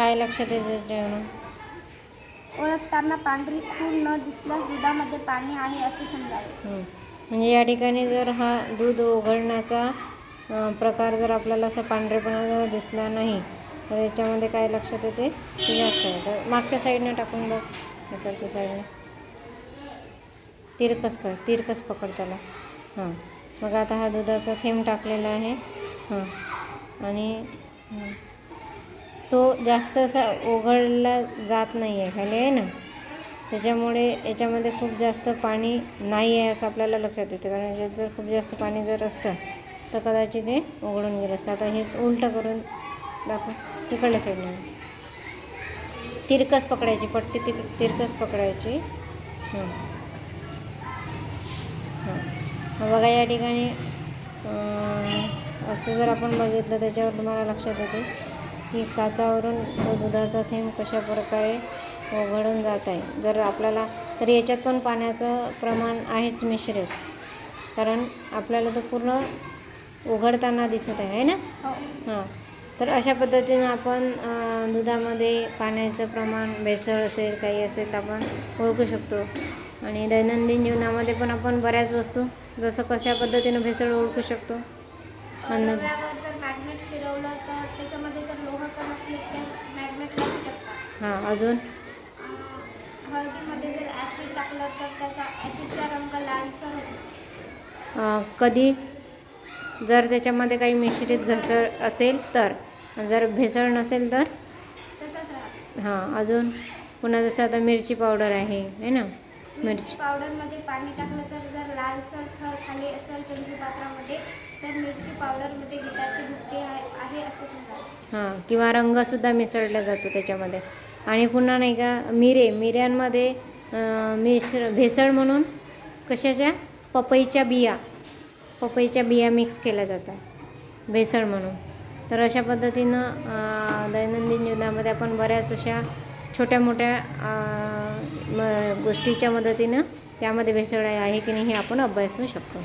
काय लक्षात येतं ओळखताना पांढरी खूण न दिसल्यास दुधामध्ये पाणी आहे असे समजावे. हं. म्हणजे या ठिकाणी जर हा दूध ओघळण्याचा अं, प्रकार जर आपल्याला असा पांढरेपणा जर दिसला नाही तर याच्यामध्ये काय लक्षात येते? की जास्त आहे तर मागच्या साईडने टाकून बघ इकडच्या साईडने. तिरकस कर तिरकस पकड त्याला. हां. मग आता हा दुधाचा थेंब टाकलेला आहे. हां. आणि हं. तो जास्त असा ओघळला जात नाही आहे खाली आहे ना? त्याच्यामुळे याच्यामध्ये खूप जास्त पाणी नाही आहे असं आपल्याला लक्षात येतं. कारण याच्यात जर खूप जास्त पाणी जर असतं तर कदाचित हे उघडून गेलं असतं. आता हेच उलटं करून दाखव. तिकडल्या साईडला तिरकस पकडायची पट्टी तिक तिरकस पकडायची. हां. बघा या ठिकाणी असं जर आपण बघितलं त्याच्यावर तुम्हाला लक्षात येते. की काचावरून तो दुधाचा थेंब कशा प्रकारे ओघळून जात आहे. जर आपल्याला तर याच्यात पण पाण्याचं प्रमाण आहेच मिश्रित. कारण आपल्याला तो पूर्ण उघडताना दिसत आहे है ना? हो. हां. तर अशा पद्धतीनं आपण दुधामध्ये पाण्याचं प्रमाण भेसळ असेल काही असेल तर आपण ओळखू शकतो. आणि दैनंदिन जीवनामध्ये पण आपण बऱ्याच वस्तू जसं कशा पद्धतीनं भेसळ ओळखू शकतो रव्यावर जर मॅग्नेट फिरवलं तर त्याच्यामध्ये जर लोह कण असले तर हां अजून? हळदीमध्ये जर ॲसिड टाकलं तर त्याचा ॲसिडचा रंग लालसर होतो. अं, कधी? जर त्याच्यामध्ये काही मिश्रित घसळ असेल तर जर भेसळ नसेल तर? तसंच राहतं. हां अजून? पुन्हा जसं आता मिरची पावडर आहे है ना? मिरची. पावडरमध्ये पाणी टाकलं तर जर लालसर थर खाली असेल चंद्रू पात्रामध्ये तर मिरची पावडरमध्ये गिटाची भुकटी आहे असं समजावं हां किंवा रंगसुद्धा मिसळला जातो त्याच्यामध्ये. आणि पुन्हा नाही का मिरे मिऱ्यांमध्ये मिश्र भेसळ म्हणून कशाच्या? पपईच्या बिया. पपईच्या बिया मिक्स केल्या जातात भेसळ म्हणून. तर अशा पद्धतीनं दैनंदिन जीवनामध्ये आपण बऱ्याच अशा छोट्या मोठ्या म गोष्टीच्या मदतीनं त्यामध्ये भेसळ आहे की नाही हे आपण अभ्यासू शकतो.